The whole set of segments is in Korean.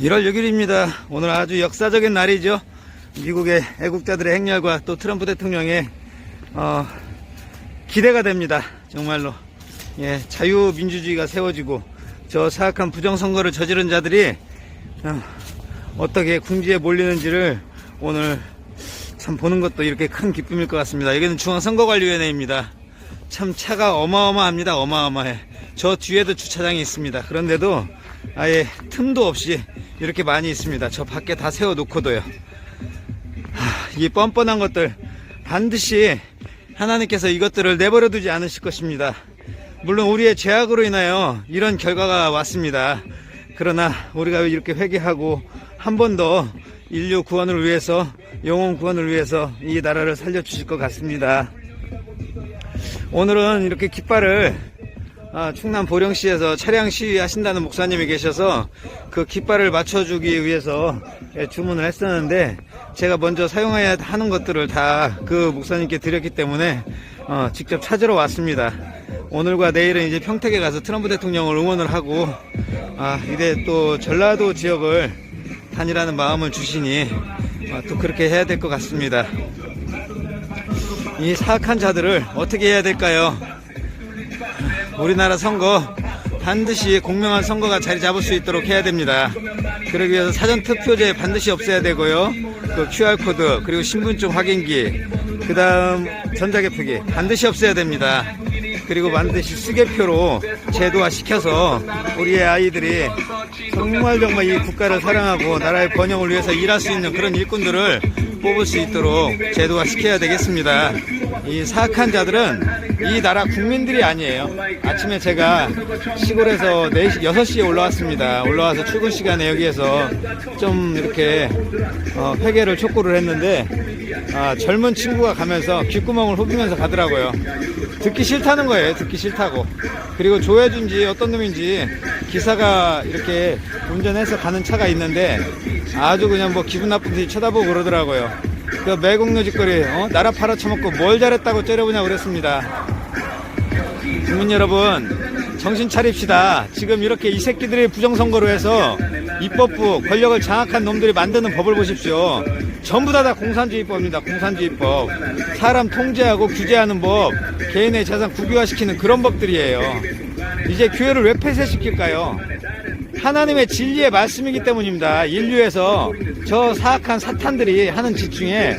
1월 6일입니다. 오늘 아주 역사적인 날이죠. 미국의 애국자들의 행렬과 또 트럼프 대통령의 어, 기대가 됩니다. 정말로 예, 자유민주주의가 세워지고 저 사악한 부정선거를 저지른 자들이 어, 떻게 궁지에 몰리는지를 오늘 참 보는 것도 이렇게 큰 기쁨일 것 같습니다. 여기는 중앙선거관리위원회입니다. 참 차가 어마어마합니다. 어마어마해. 저 뒤에도 주차장이 있습니다. 그런데도 아예 틈도 없이 이렇게 많이 있습니다. 저 밖에 다 세워놓고도요. 하, 이 뻔뻔한 것들 반드시 하나님께서 이것들을 내버려 두지 않으실 것입니다. 물론 우리의 죄악으로 인하여 이런 결과가 왔습니다. 그러나 우리가 이렇게 회개하고 한 번 더 인류 구원을 위해서 영혼 구원을 위해서 이 나라를 살려주실 것 같습니다. 오늘은 이렇게 깃발을 아, 충남 보령시에서 차량 시위 하신다는 목사님이 계셔서 그 깃발을 맞춰주기 위해서 예, 주문을 했었는데 제가 먼저 사용해야 하는 것들을 다 그 목사님께 드렸기 때문에 어, 직접 찾으러 왔습니다. 오늘과 내일은 이제 평택에 가서 트럼프 대통령을 응원을 하고 아, 이제 또 전라도 지역을 다니라는 마음을 주시니 아, 또 그렇게 해야 될 것 같습니다. 이 사악한 자들을 어떻게 해야 될까요? 우리나라 선거 반드시 공명한 선거가 자리 잡을 수 있도록 해야 됩니다. 그러기 위해서 사전 투표제 반드시 없애야 되고요. 그 QR코드 그리고 신분증 확인기 그 다음 전자개표기 반드시 없애야 됩니다. 그리고 반드시 수개표로 제도화 시켜서 우리의 아이들이 정말 정말 이 국가를 사랑하고 나라의 번영을 위해서 일할 수 있는 그런 일꾼들을 뽑을 수 있도록 제도화 시켜야 되겠습니다. 이 사악한 자들은 이 나라 국민들이 아니에요. 아침에 제가 시골에서 4시, 6시에 올라왔습니다. 올라와서 출근 시간에 여기에서 좀 이렇게 어, 회계를 촉구를 했는데 아, 젊은 친구가 가면서 귓구멍을 후비면서 가더라고요. 듣기 싫다는 거예요. 듣기 싫다고. 그리고 조혜준지 어떤 놈인지 기사가 이렇게 운전해서 가는 차가 있는데 아주 그냥 뭐 기분 나쁜 듯이 쳐다보고 그러더라고요. 그 매국노 짓거리, 어? 나라 팔아쳐먹고 뭘 잘했다고 째려보냐 그랬습니다. 국민 여러분, 정신 차립시다. 지금 이렇게 이 새끼들이 부정선거로 해서 입법부, 권력을 장악한 놈들이 만드는 법을 보십시오. 전부 다 다 공산주의법입니다. 공산주의법. 사람 통제하고 규제하는 법, 개인의 재산 국유화시키는 그런 법들이에요. 이제 교회를 왜 폐쇄시킬까요? 하나님의 진리의 말씀이기 때문입니다. 인류에서 저 사악한 사탄들이 하는 짓 중에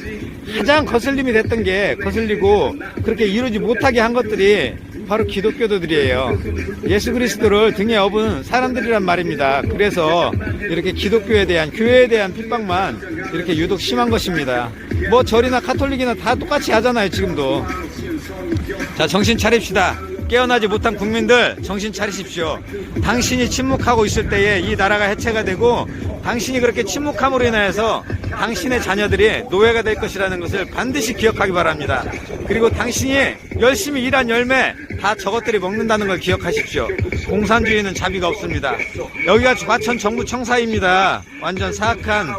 가장 거슬림이 됐던 게 거슬리고 그렇게 이루지 못하게 한 것들이 바로 기독교도들이에요. 예수 그리스도를 등에 업은 사람들이란 말입니다. 그래서 이렇게 기독교에 대한 교회에 대한 핍박만 이렇게 유독 심한 것입니다. 뭐 절이나 카톨릭이나 다 똑같이 하잖아요, 지금도. 자, 정신 차립시다. 깨어나지 못한 국민들 정신 차리십시오. 당신이 침묵하고 있을 때에 이 나라가 해체가 되고 당신이 그렇게 침묵함으로 인하여서 당신의 자녀들이 노예가 될 것이라는 것을 반드시 기억하기 바랍니다. 그리고 당신이 열심히 일한 열매 다 저것들이 먹는다는 걸 기억하십시오. 공산주의는 자비가 없습니다. 여기가 과천 정부 청사입니다. 완전 사악한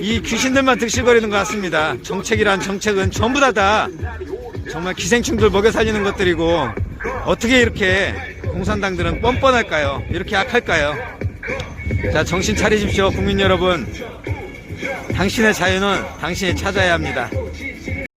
이 귀신들만 득실거리는 것 같습니다. 정책이란 정책은 전부 다 다 정말 기생충들 먹여 살리는 것들이고 어떻게 이렇게 공산당들은 뻔뻔할까요? 이렇게 악할까요? 자, 정신 차리십시오, 국민 여러분. 당신의 자유는 당신이 찾아야 합니다.